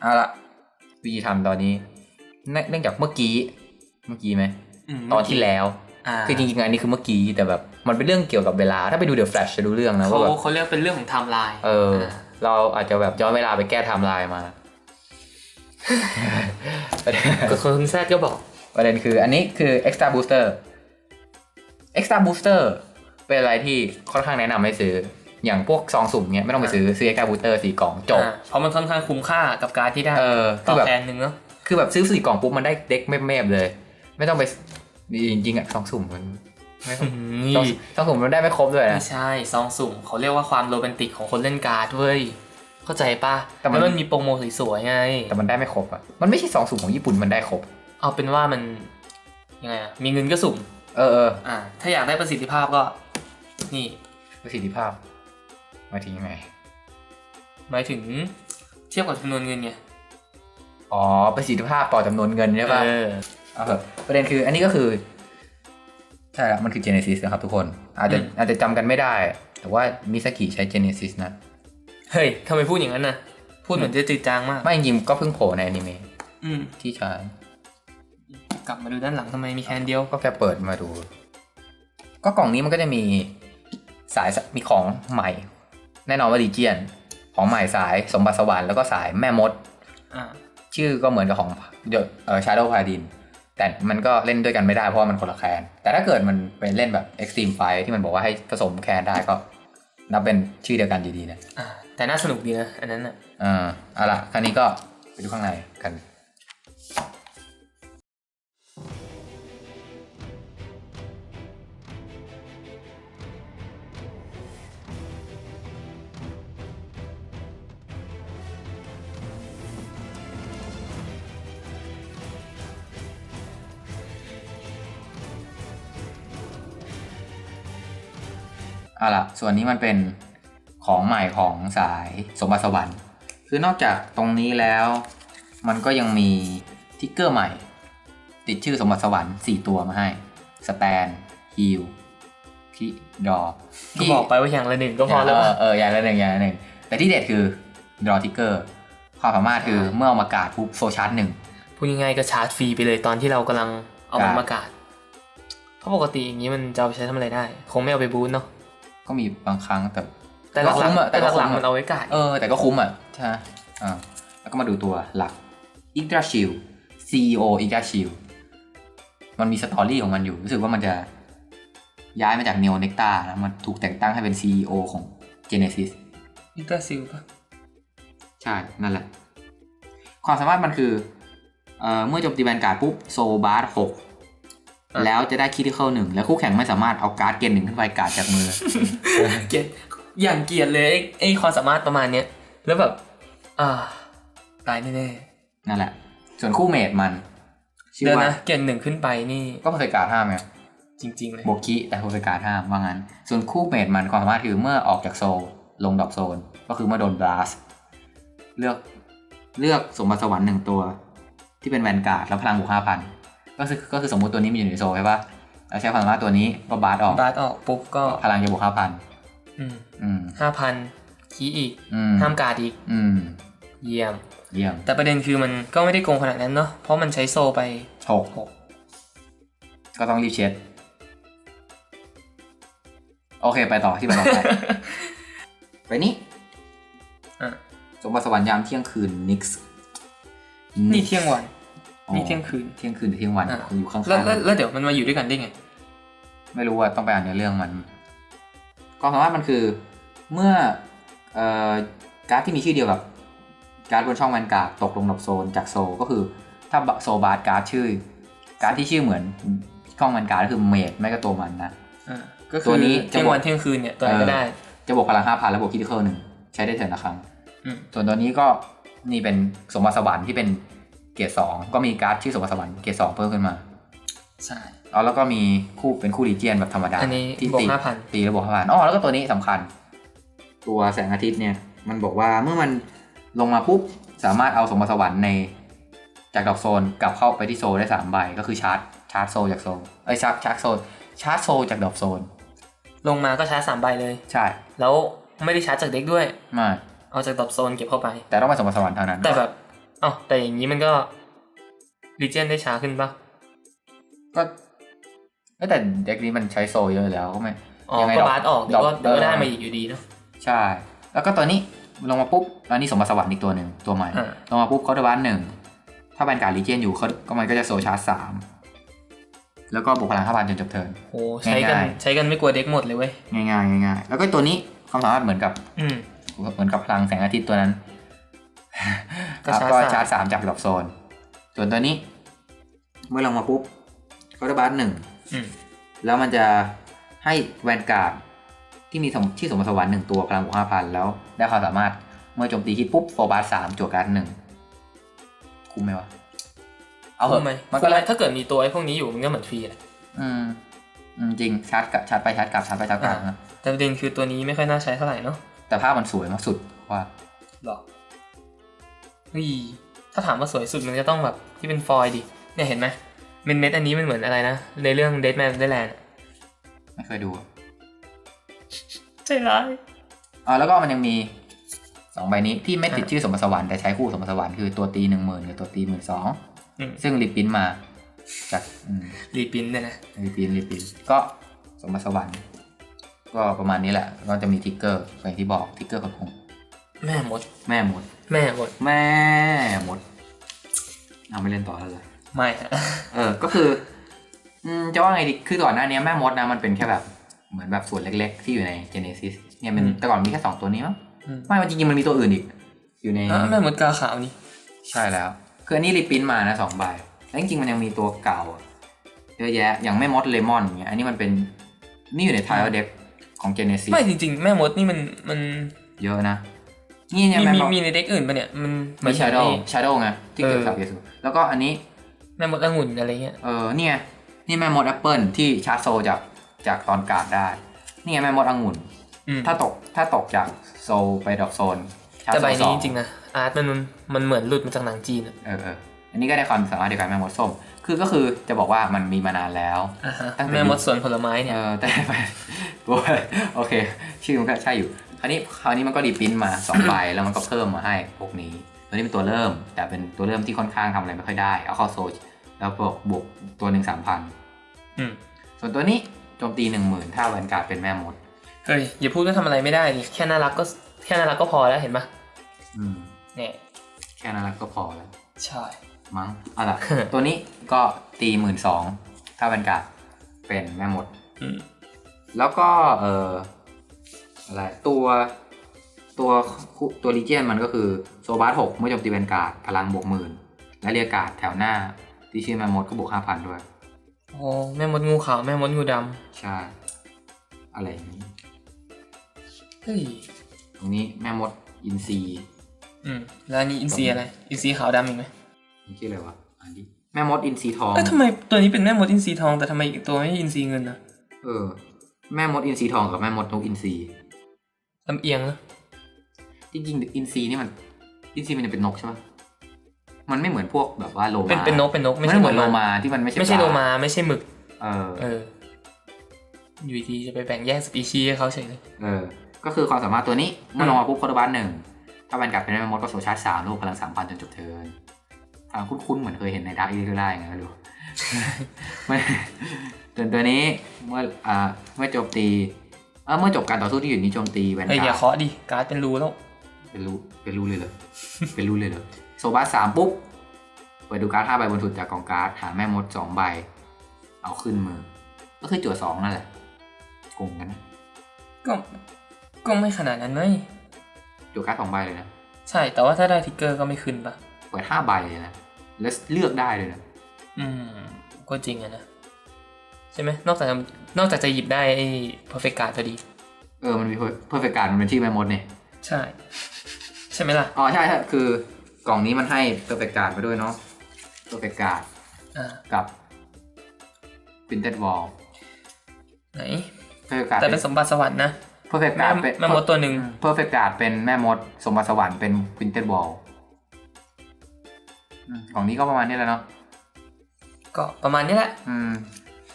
เอาละวิธีทำตอนนี้เนื่องเนื่องจากเมื่อกี้ เมื่อกี้ไหมมตอนที่แล้วอ่าคือจริงๆอันนี้คือเมื่อกี้แต่แบบมันเป็นเรื่องเกี่ยวกับเวลา ถ้าไปดูเดอะแฟลชจะรู้เรื่องนะเขาว่าแบบเขาเรียกเป็นเรื่องของไทม์ไลน์เออ เราอาจจะแบบย้อนเวลาไปแก้ไทม์ไลน์มาประเด็นก็คนแซดก็บอกประเด็นคืออันนี้คือ extra booster extra booster เป็นอะไรที่ค่อนข้างแนะนำให้ซื้อ อย่างพวกซองสุ่มเนี้ยไม่ต้องไปซื้อซื้อ extra booster สี่กล่องจบอ่าเพราะมันค่อนข้างคุ้มค่ากับการที่ได้เออตคืออบแบบแทนหนึ่งเนาะคือแบบซื้อสี่กล่องปุ๊บมันได้เด็กแม่ๆเลย ไม่ต้องไปจริงๆอะซองสุ่มมันไม่ต้องนี่ซองซองสุ่มมันได้ไม่ครบเลยนะไม่ใช่ซองสุ่มเขาเรียกว่าความโรแมนติกของคนเล่นการ์ดเว้ยเข้าใจปะแต่มันแล้วมันมีโปรโมสวยๆไงแต่มันได้ไม่ครบอะมันไม่ใช่ซองสุ่มของญี่ปุ่นมันได้ครบ เอาเป็นว่ามันยังไงอะมีเงินก็สุ่มเออเอออ่าถ้าอยากได้ประสิทธิภาพก็ นี่ประสิทธิภาพหมายถึงยังไง หมายถึงเทียบกับจำนวนเงินไงอ๋อประสิทธิภาพต่อจำนวนเงินใช่ปะเออเอาเถอะประเด็นคือ อันนี้ก็คือใช่ละมันคือ Genesis นะครับทุกคน อาจจะอืมอาจจะจำกันไม่ได้ แต่ว่ามิสกิใช้ Genesis นะ เฮ้ยทำไมพูดอย่างนั้นน่ะ พูดเหมือนจะจืดจางมาก ไม่จริงๆก็เพิ่งโผล่ในอนิเมะอืมที่ใช้กลับมาดูด้านหลังทำไมมีแคนเดียว ก็แค่เปิดมาดู ก็กล่องนี้มันก็จะมีสายมีของใหม่ แน่นอนว่าดีเจียน ของใหม่สายสมบัติสวรรค์แล้วก็สายแม่มดอ่าชื่อก็เหมือนกับของเอ่อ Shadow Paladin แต่มันก็เล่นด้วยกันไม่ได้เพราะว่ามันคนละแคนแต่ถ้าเกิดมันเป็นเล่นแบบ Extreme Fight ที่มันบอกว่าให้ผสมแคนได้ก็นับเป็นชื่อเดียวกันอยู่ดีนะอ่าแต่น่าสนุกดีนะอันนั้นน่ะอ่าเอาล่ะคราวนี้ก็ไปดูข้างในกัน เอาล่ะส่วนนี้มันเป็นของใหม่ของสายสมบัติสวรรค์ คือนอกจากตรงนี้แล้ว มันก็ยังมีทิกเกอร์ใหม่ ติดชื่อสมบัติสวรรค์ 4 ตัวมาให้สแตนฮิลคิดอก็บอกไปว่าอย่างละหนึ่งก็พอแล้วเอป่ะอเอออย่างละหนึ่งอย่างละหนึ่งแต่ที่เด็ดคือดอทิกเกอร์ความสามารถคือเมื่อเอามากาดปุ๊บโซชาร์จหนึ่งพูดง่ายๆก็ชาร์จฟรีไปเลยตอนที่เรากำลังเอามันครับมากาดเพราะปกติอย่างนี้มันจะเอาไปใช้ทำอะไรได้ คงไม่เอาไปบูนเนาะ ก็มีบางครั้งแต่แต่หลัก็คุ้กมอะๆแต่แต่ก็หลักคุ้มอะๆมันเอาไว้กาดเออแต่ก็คุ้มอะใช่ไหมอ่าแล้วก็มาดูตัวหลัก i g d r a s h i e l CEO i g d r a s h i e l มันมีสตอรี่ของมันอยู่รู้สึกว่ามันจะย้ายมาจาก Neo Nectar นะมันถูกแต่งตั้งให้เป็น CEO ของ Genesis อิกาซิลป่ะใช่ นั่นแหละ ความสามารถมันคือเอ่อเมื่อโจมตีแวนการ์ดปุ๊บ โซบาร์หก แล้วจะได้คิด i เคิลหนึ่งแล้วคู่แข่งไม่สามารถเอาการ์ดเกณฑ์หนึ่งขึ้นไปการ์ดจากมือ เกลียดอย่างเกลียดเลยไอ้ไอ้ความสามารถประมาณเนี้ยแล้วแบบ อ่า ตายแน่นั่นแหละ ส่วนคู่เมดมันๆชื่อเดี๋ยวว่านะเกลียดหนึ่งขึ้นไปนี่ก็เพอร์เฟกการ์ดห้ามไงจริง ๆ เลย โบกิแต่เพอร์เฟกการ์ดห้ามว่างั้น ส่วนคู่เมดมันความสามารถคือเมื่อออกจากโซลลงดรอปโซน ก็คือเมื่อโดนบลัสเลือกเลือกสมบัติสวรรค์หนึ่งตัว ที่เป็นแวนการ์ดแล้วพลังบวกห้าพัน ก็คือก็คือสมมุติตัวนี้มันอยู่ในโซลใช่ปะแล้วใช้ความสามารถตัวนี้ก็บาร์ออกบาสออกปุ๊บก็พลังจะบวกห้าพันอืมอืมห้าพันคีอีกอืมห้ามการดอีกอืมเยี่ยม เยี่ยม แต่ประเด็นคือมันก็ไม่ได้โกงขนาดนั้นเนาะเพราะมันใช้โซไปหกหกก็ต้องรีบเช็ด โอเคไปต่อที่ไปต่อไปไปนี้อะสมบัติสวรรค์ยามเที่ยงคืนนิกส์นี่เที่ยงวัน นี่เที่ยงคืน เที่ยงคืนหรือเที่ยงวันอะอยู่ข้างแล้วแล้วๆแล้วเดี๋ยวมันมาอยู่ด้วยกันได้ไง ไม่รู้ว่าต้องไปอ่านในอเรื่องมันความสามารถมันคือ เมื่อเอ่อการ์ดที่มีชื่อเดียวกับ การ์ดบนช่องแวนการ์ดตกลงดรอปโซนจากโซลก็คือ ถ้าโซบาร์การ์ดชื่อ การ์ดที่ชื่อเหมือนช่องแวนการ์ดก็คือเมดไม่ก็ตัวมันนะ อ่า ก็คืตัอวนี้จะเที่ยงบอกวันเที่ยงคืนเนี่ยตัวไหนก็ได้ จะบวกพลังห้าพันแล้วบวกคิดเคิลหนึ่งใช้ได้เถินละครั้ง อืม ส่วนตัวนี้ก็นี่เป็นสมบัติสวรรค์ที่เป็น เกียร์สองก็มีการ์ดชื่อสมบัติสวรรค์เกียร์สองเพิ่มขึ้นมา ใช่เอาแล้วก็มีคู่เป็นคู่ดีเจียนแบบธรรมดาอันนี้ที่บวกตีห้าพันตีแล้วบวกห้าพันอ๋อแล้วก็ตัวนี้สำคัญ ตัวแสงอาทิตย์เนี่ย มันบอกว่าเมื่อมันลงมาปุ๊บ สามารถเอาสมบัติสวรรค์ใน จากดอกโซนกลับเข้าไปที่โซลได้สามใบก็คือชาร์จชาร์จโซลจากโซลเอ้ยชาร์จชาร์จโซลชาร์จโซลจากดอกโซนลงมาก็ชาร์จสามใบเลย ใช่แล้วไม่ได้ชาร์จจากเด็กด้วย ไมาเอาจากดรอปโซนเก็บเข้าไป แต่ต้องเป็นสมบัติสวรรค์เท่านั้น แต่แบบ อ้าวแต่อย่างนี้มันก็รีเจนได้ช้าขึ้นปะก็เอ้ยแต่เด็กนี้มันใช้โซเยอะอยู่แล้วก็ไม่อ๋อยังไงก็ดอกบาสออกเดี๋ยวก็ดอกเดี๋ยวก็ได้เออมาอีกอยู่ดีเนาะใช่ แล้วก็ตัวนี้ลงมาปุ๊บอันนี้สมบัติสวรรค์อีกตัวหนึ่งตัวใหม่อ่าลงมาปุ๊บเขาได้บ้านหนึ่งถ้าแบนการดลีเจียนอยู่เขาก็มันก็จะโซชาร์จสามแล้วก็บุกพลังห้าพันจนจบเทิร์นโหใช้กันง่ายๆใช้กันไม่กลัวเด็กหมดเลยเว้ยง่ายๆง่ายๆแล้วก็ตัวนี้ความสามารถเหมือนกับอืมเหมือนกับพลังแสงอาทิตย์ตัวนั้น ก็ครับชาร์จก็สาม ชาร์จสามจับหลบโซน ส่วนตัวนี้ เมื่อลงมาปุ๊บเขาได้บ้านหนึ่ง อืมแล้วมันจะให้แวนการ์ดที่มีสมที่สมบัติสวรรค์หนึ่งตัวพลังบวกห้าพันแล้วได้ความสามารถเมื่อโจมตีคิดปุ๊บโฟบาร์สามจั่วการ์ดหนึ่งคุ้มไหมวะ เอาเหอะทำไมมันก็ทำเลไมยถ้าเกิดมีตัวไอ้พวกนี้อยู่มันก็เหมือนฟรีแหละอืมอืมจริงชาร์จกับชาร์จไปชาร์จกลับชาร์จไปชาร์จกลับอ่านะแต่ประเด็นคือตัวนี้ไม่ค่อยน่าใช้เท่าไหร่เนาะแต่ภาพมันสวยมากสุดว่าหรอ เฮ้ยถ้าถามว่าสวยสุดมันจะต้องแบบที่เป็นฟอยล์ดิ เนี่ยเห็นไหมเม็ดเม็ดอันนี้มันเหมือนอะไรนะ ในเรื่อง Dead Man d e a d Land ไม่เคยดูอะใจร้ายอ๋อแล้วก็มันยังมีสองใบนี้ที่ไม่ติดอ่าชื่อสมบัติสวรรค์แต่ใช้คู่สมบัติสวรรค์คือตัวตีหนึ่งหมื่นกับตัวตีหมื่นสองอืมซึ่งรีปรินท์มาจากอืมรีปินเนี่ยนะรีปรินท์รีปรินท์ก็สมบัติสวรรค์ก็ประมาณนี้แหละ ก็จะมีทิกเกอร์อย่างที่บอกทิกเกอร์ของ ผมแม่มด แม่หมด แม่มด แม่หมด เอาไม่เล่นต่อแล้วเลยไม่ฮะเออ ก็คืออืมจะว่าไงดี คือก่อนหน้านี้แม่มดนะมันเป็นแค่แบบ เหมือนแบบส่วนเล็ก ๆ ที่อยู่ใน Genesis เนี่ยมันแต่ก่อนมีแค่สองตัวนี้มั้งอืม ไม่มันจริงๆมันมีตัวอื่นอีก อยู่ใน อะแม่มดกาขาวนี่ ใช่แล้ว คืออันนี้รีปรินท์มานะสองใบ แล้วจริงๆ มันยังมีตัวเก่าเยอะแยะ อย่างแม่มดเลมอนอย่างเงี้ย อันนี้มันเป็น นี่อยู่ในไทล์เด็กของ Genesis ไม่จริงๆ แม่มดนี่มันมันเยอะนะ นี่เนี่ยมีแม่มีมดมีในเด็กอื่นปะเนี่ยมันเหมืมีอนชาโดไอ้ว์ชาโดว์ไงที่เกิดเออจากเยซูแล้วก็อันนี้ แม่มดองุ่นอะไรเงี้ย เออเนี่ยนี่แม่มดแอปเปิลที่ชาร์จโซจากจากตอนการ์ดได้นี่ไงแม่มดองุ่น อืมถ้าตกถ้าตกจากโซลไปดอกโซนชาร์แต่จโซใบสนี้อจริงๆนะอาร์ตมันมันเหมือนหลุดมาจากหนังจีนอะเออเอออันนี้ก็ได้ความสามารถเดียวกันแม่มดส้ม คือก็คือจะบอกว่ามันมีมานานแล้ว อ่าฮะตั้งแต่ แม่มดสวนผลไม้เนี่เอยอแต่ไปตัวโอเค ชื่อมันก็ใช่อยู่ คราวนี้คราวนี้มันก็ดีปรินท์มาสองใบแล้วมันก็เพิ่มมาให้พวกนี้ ตัวนี้เป็นตัวเริ่ม แต่เป็นตัวเริ่มที่ค่อนข้างทำอะไรไม่ค่อยได้ เอาเข้าโซลแล้วบวกบวกตัวหนึ่งสามพันอืมส่วนตัวนี้โจมตีหนึ่งหมื่นถ้าแวนการ์ดเป็นแม่มด เฮ้ย อย่าพูดว่าทำอะไรไม่ได้ดิแค่น่ารักก็แค่น่ารักก็พอแล้วเห็นปะอืมเนี่ยแค่นั้นก็พอแล้ว ใช่ มั้งเอาล่ะ ตัวนี้ก็ตีหมื่นสองถ้าแวนการ์ดเป็นแม่มดอืมแล้วก็เอ่อ อะไรตัวตัวตัวลีเจียนมันก็คือโซบาร์หกเมื่อโจมตีแวนการ์ดพลังบวกหมื่นและเรียกการ์ดแถวหน้าที่ชื่อแม่มดก็บวกห้าพันด้วยโอ้แม่มดงูขาวแม่มดงูดใช่อะไรอย่างนี้ำเฮ้ยตรงนี้แม่มดอินซีอืมแล้วอันนี้อินซีอะไรอินซีขาวดำอีกไหมมันชื่ออะไรวะอันนี้แม่มดอินซีทองเอ้ยทำไมตัวนี้เป็นแม่มดอินซีทองแต่ทำไมอีกตัวไม่ใช่อินซีเงินนะเออแม่มดอินซีทองกับแม่มดนกอินซี ลำเอียงนะจริงๆอินซีนี่มัน อินซีมันจะเป็นนกใช่ไหมมันไม่เหมือนพวกแบบว่าโลมาเป็นเป็นนกเป็นนกไม่ไม่ใช่ใช่เหมือนโลโลมามาที่มันไม่ใช่ไม่ใช่ปลโลมาไม่ใช่หมึก เออ เออ อยู่ดีจะไปแบ่งแยกสปีชีส์ให้เขาเฉยเลยเออ ก็คือความสามารถตัวนี้เมื่อลงมาปุ๊บคอร์ดบัสหนึ่งถ้าแวนกลับเป็นแม่มดก็โซชาร์จสามลูกพลังสามพันจนจบเทิร์นทางคุ้นๆเหมือนเคยเห็นในดาร์กอีได้ไงไม่รู้ไม่ส่วนตัวนี้เมื่ออ่าเมื่อโจมตีเออเมื่อจบการต่อสู้ที่อยู่นี้โจมตีแวนเอ้ยอย่าการ์ดเคาะดิ การ์ดเป็นรูแล้ว เป็นรู้เป็นรู้เลยเหรอ เป็นรู้เลยเหรอโซบัสสามปุ๊บเปิดดูการ์ดห้าใบบนสุดจากกองการ์ดหาแม่มดสองใบ เอาขึ้นมือ ก็คือจั่วสองนั่นแหละโกงกันนะก็ ก็ไม่ขนาดนั้นเลยจั่วการ์ดสองใบเลยนะใช่ แต่ว่าถ้าได้ทิกเกอร์ก็ไม่ขึ้นปะเปิดห้าใบเลยนะแล้วเลือกได้เลยนะ อืม ก็จริงอะนะ ใช่ไหมนอกจากจะนอกจากจะหยิบได้ไอ้ perfect card พอดี เออมันมีเพอร์เฟกการ์ดมันเป็นชื่อแม่มดเนี่ยใช่ ใช่ไหมล่ะอ๋อใช่ใช่คือกล่องนี้มันให้เพอร์เฟกการ์ดมาด้วยเนาะเพอร์เฟกการ์ดอ่ากับ Printed Wall ไหน เพอร์เฟกการ์ดแต่เป็นสมบัติสวรรค์นะเพอร์เฟกการ์ดเป็นแม่มดตัวหนึ่งเพอร์เฟกการ์ดเป็นแม่มด สมบัติสวรรค์เป็น Printed Wall อืมกล่องนี้ก็ประมาณนี้แหล้วเนาะก็ประมาณนี้แหละ อืม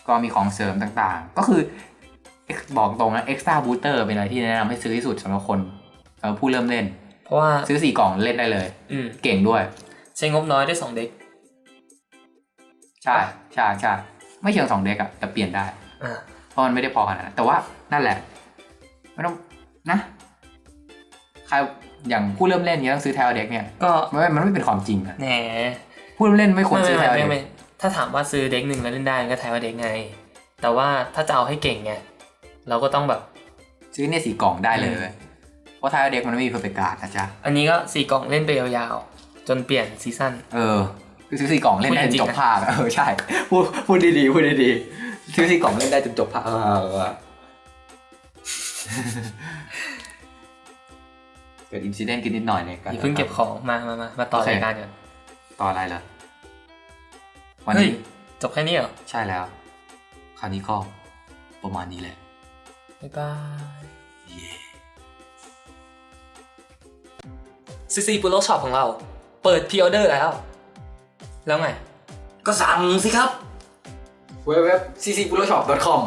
ก็มีของเสริมต่างๆ ก็คือบอกตรงนะ Extra Booster เป็นอะไรที่แนะนำให้ซื้อที่สุดสำหรับคนสำหรับผู้เริ่มเล่น เพราะว่าซื้อสี่กล่องเล่นได้เลยอืมเก่งด้วยช้งบน้อยได้สองเด็กใช่ใช่ใช่ไม่เชิงสองเด็กอะแต่เปลี่ยนได้อ่าเพราะมันไม่ได้พอขนาดนั้นแต่ว่านั่นแหละไม่ต้องนะใครอย่างผู้เริ่มเล่นเนี้ยต้องซื้อแทลเด็กเนี่ยก็มันไม่มันไม่เป็นความจริงอะแหนผู้เริ่มเล่นไม่ควรไม่ซื้อแทไม่ลไม่เด็กไม่ ถ้าถามว่าซื้อเด็กหนึ่งแล้วเล่นได้มันก็แทนว่าเด็กไง แต่ว่าถ้าจะเอาให้เก่งไงเราก็ต้องแบบซื้อเนี่ยสี่กล่องได้เลยอืมเพราะแทลเด็กมันไม่มีเพอร์เฟกการ์ดนะจ๊ะอันนี้ก็สี่กล่องเล่นไปยาวๆจนเปลี่ยนซีซั่นเออคือซื้อสี่กล่องเล่นได้พูดจจรินงจๆบนะภาคอะเออใช่พูดพูดดีๆพูดดีๆซื้อสี่กล่องเล่นได้จนจบภาคเออเออเกิดอินซิเดนต์ขึ้นนิดหน่อยในการอย่าเพิ่งเก็บของมามามามาต่อโอเครายการก่อนต่ออะไรเหรอ วันเฮ้ยนี้จบแค่นี้เหรอใช่แล้ว คราวนี้ก็ประมาณนี้แหละ บ๊ายบายเย้ซีซีปูโรช็อปของเรา เปิดพ r ออเดอร์แล้ว แล้วไง ก็สั่งสิครับเว็บ ccphotoshop.com